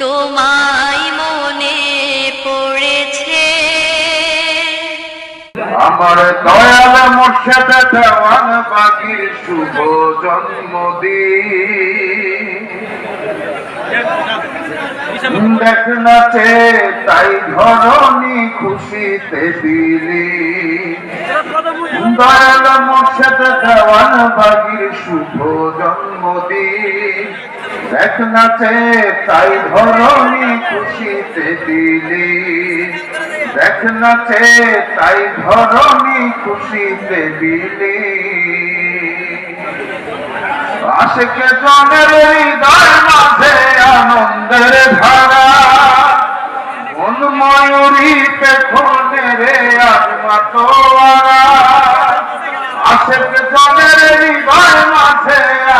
তোমায় মনে পড়েছে। আমার দয়াল মোর্শেদ দেওয়ান বাকির শুভ জন্মদিন। দেখ নাচে তাই ধরনি খুশিতে দিলি দয়াল মোর্শেদ দেওয়ান বাকির শুভ নাচে তাই ধরনি খুশিতে দিলি। দেখ তাই ধরনি খুশিতে দিলি। আশেকে জনের হৃদয় মাঝে আনন্দের ধারা। মন ময়ূরী পেখনে রে আজ মাতোয়ারা আশেকে জনের হৃদয় মাঝে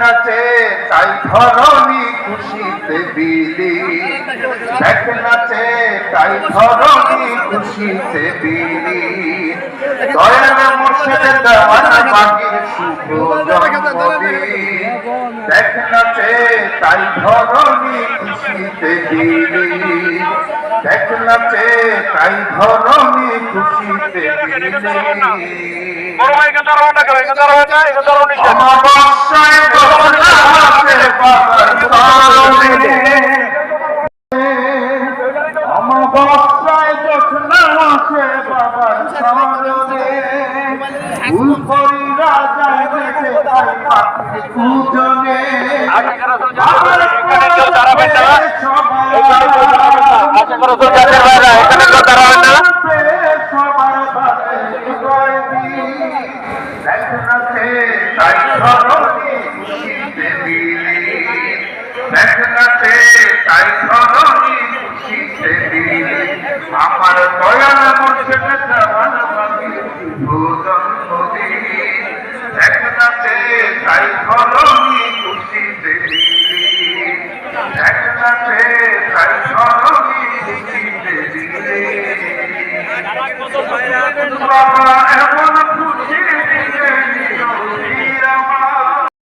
নাচে তাই ধরনি খুশিতে বিলি। নাচে তাই ধরনি খুশিতে বিলি। দয়াল মুর্শিদ দেওয়ান বাগির শুভ জন্মদিন। দেখ নাচে তাই ধরনি খুশিতে দেখ নাচে তাই খুশিতে দিলি বড় ভাই না কেন? এখানে দাঁড়াও না এখানে দাঁড়াও নিচে দোলা বাবার সামনে। ফুলকড়িরা যায় দেখে তাই পূজনে। আশা করা তো কেউ দাঁড়াবেন না ভূতন মোদী একনাথে তাই